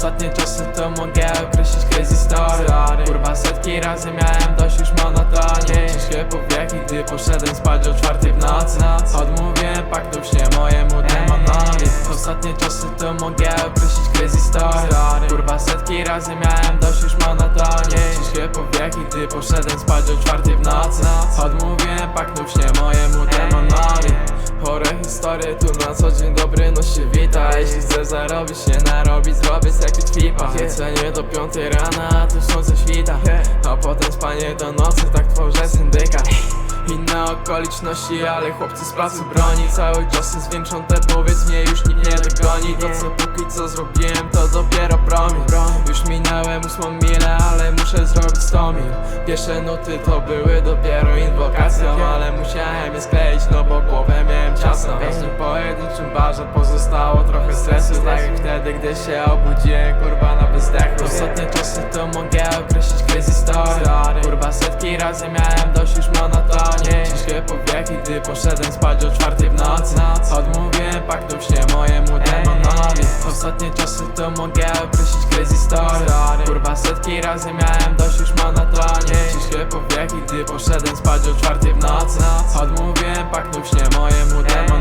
Ostatnie czasy to mogę określić crazy story. Kurwa setki razy miałem dość już monotonii Ciężkie powieki, gdy poszedłem spać o czwartej w nocy. Odmówiłem paktu śnie mojemu demonowi. Ostatnie czasy to mogę określić crazy story. Kurwa setki razy miałem dość już monotonii Ciężkie powieki, gdy poszedłem spać o czwartej w nocy. Odmówiłem Tu na co dzień dobry no się wita. Jeśli chcesz zarobić się narobić zrobię sekret flipa. Jedzenie do piątej rana a tu słońce świta. A potem spanie do nocy tak tworzę syndykat Inne okoliczności, ale chłopcy z placu broni. Cały czas zwiększą te powiedz mnie już nikt nie dogoni. To co póki co zrobiłem to dopiero promil Już minąłem ósmą milę, ale muszę zrobić 100 mil. Pierwsze nuty to były dopiero inwokacją Ale musiałem je skleić, no bo głowę ciasno W każdym pojedynczym barze pozostało trochę stresu Tak jak wtedy, gdy się obudziłem, kurwa na bezdechu. Ostatnie czasy to mogę określić crazy story. Kurwa setki razy miałem dość już monotonii Ciężkie powieki, gdy poszedłem spać o czwartej w nocy. Odmówiłem Ostatnie czasy to mogę określić crazy story Kurwa setki razy miałem dość już monotonii Ciężkie powieki, gdy poszedłem spać o czwartej w nocy. Odmówiłem paktu w śnie mojemu demonowi